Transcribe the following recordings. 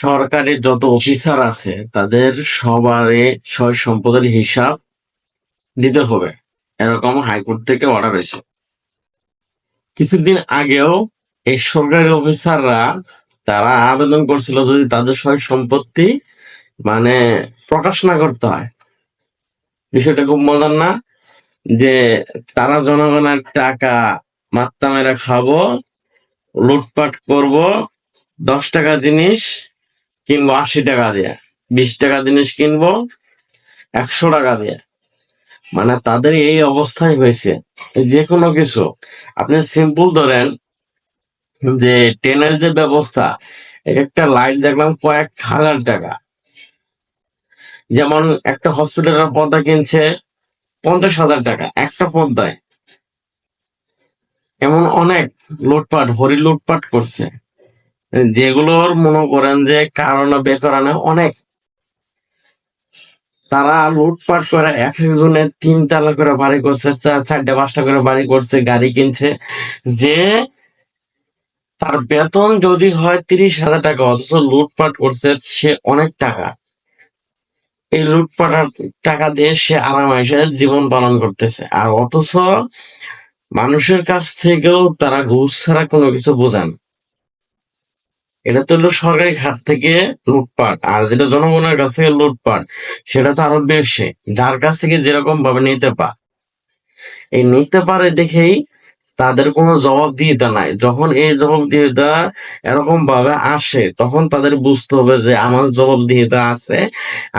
সরকারি যত অফিসার আছে, তাদের সবারই সয় সম্পদের হিসাব দিতে হবে। এরকম হাইকোর্ট থেকে অর্ডার হয়েছে। কিছুদিন আগেও এই সরকারি অফিসাররা তারা আবেদন করছিল যদি তাদের সয় সম্পত্তি মানে প্রকাশ না করতে হয়। বিষয়টা খুব মজার না? যে তারা জনগণের টাকা মাত্রা মেরে খাব, লুটপাট করব, দশ টাকা জিনিস কিনবো আশি টাকা দিয়ে। বিশ টাকা জিনিস কিনবো, একশো টাকা দিয়ে। মানে তাদের এই অবস্থাই হয়েছে। যে কোনো কিছু। আপনি সিম্পল ধরেন যে ট্রেনের যে ব্যবস্থা, এক একটা লাইট দেখলাম কয়েক হাজার টাকা। যেমন একটা হসপিটালের পর্দা কিনছে পঞ্চাশ হাজার টাকা, একটা পর্দায়। এমন অনেক লুটপাট, হরি লুটপাট করছে। যেগুলোর মনে করেন যে কারণ বেকারণে অনেক। তারা লুটপাট করে এক একজনের তিন তালা করে বাড়ি করছে, চার, চারটে, পাঁচটা করে বাড়ি করছে, গাড়ি কিনছে। যে তার বেতন যদি হয় তিরিশ হাজার টাকা, অথচ লুটপাট করছে সে অনেক টাকা। এই লুটপাটার টাকা দিয়ে সে আরামাইসে জীবন পালন করতেছে। আর অথচ মানুষের কাছ থেকেও তারা ঘুষ ছাড়া কোনো কিছু বোঝান এটা তো হলো সরকারি খাত থেকে লুটপাট, আর যেটা জনগণের কাছ থেকে লুটপাট, সেটা তো আরও বেশি। যার কাছ থেকে যেরকম ভাবে নিতে পা, এই নিতে পারে দেখেই তাদের কোনো জবাবদিহিতা নাই। যখন এই জবাবদিহিতা এরকম ভাবে আসে, তখন তাদের বুঝতে হবে যে আমার জবাবদিহিতা আছে,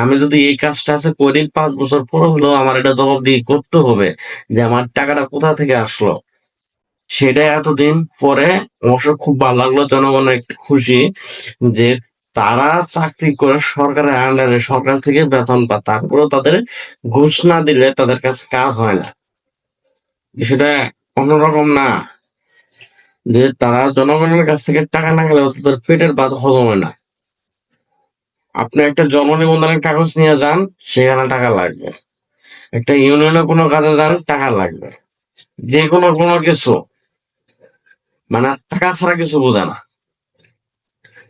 আমি যদি এই কাজটা আছে করি পাঁচ বছর পরে হলেও আমার এটা জবাবদিহি করতে হবে, যে আমার টাকাটা কোথা থেকে আসলো। সেটা এতদিন পরে অবশ্য খুব ভালো লাগল জনগণের একটু খুশি যে তারা চাকরি করে সরকারের আন্ডারে সরকার থেকে বেতন পায়। তারপরেও তাদের ঘুষ না দিলে তাদের কাছে কাজ হয় না। সেটা অন্যরকম না, যে তারা জনগণের কাছ থেকে টাকা না গেলে তাদের পেটের ভাত হজম হয় না। আপনি একটা জন্ম নিবন্ধনের কাগজ নিয়ে যান, সেখানে টাকা লাগবে। একটা ইউনিয়নে কোনো কাজে যান, টাকা লাগবে। যে কোনো কোনো কিছু। মানে টাকা ছাড়া কিছু বোঝে না।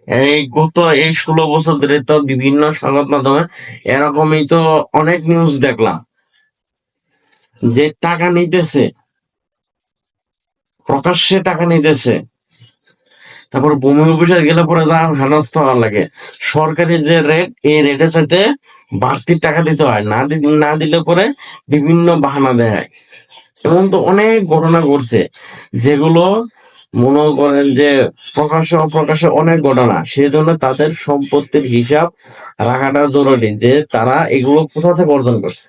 এই গত এই ষোলো বছর ধরে তো বিভিন্ন সংবাদ মাধ্যমে এরকমই তো অনেক নিউজ দেখলাম, যে টাকা নিতেছে, প্রকাশ্যে টাকা নিতেছে। তারপর ভূমি অফিসে গেলে পরে যা হেনস্থ হওয়ার লাগে। সরকারি যে রেট এই রেটের সাথে বাড়তি টাকা দিতে হয়, না না দিলে পরে বিভিন্ন বাহানা দেয়। এমন তো অনেক ঘটনা ঘটছে, যেগুলো মনে করেন যে প্রকাশ্য অপ্রকাশ্য অনেক ঘটনা সেই জন্য তাদের সম্পত্তির হিসাব রাখাটা জরুরি যে তারা এগুলো কোথা থেকে অর্জন করছে?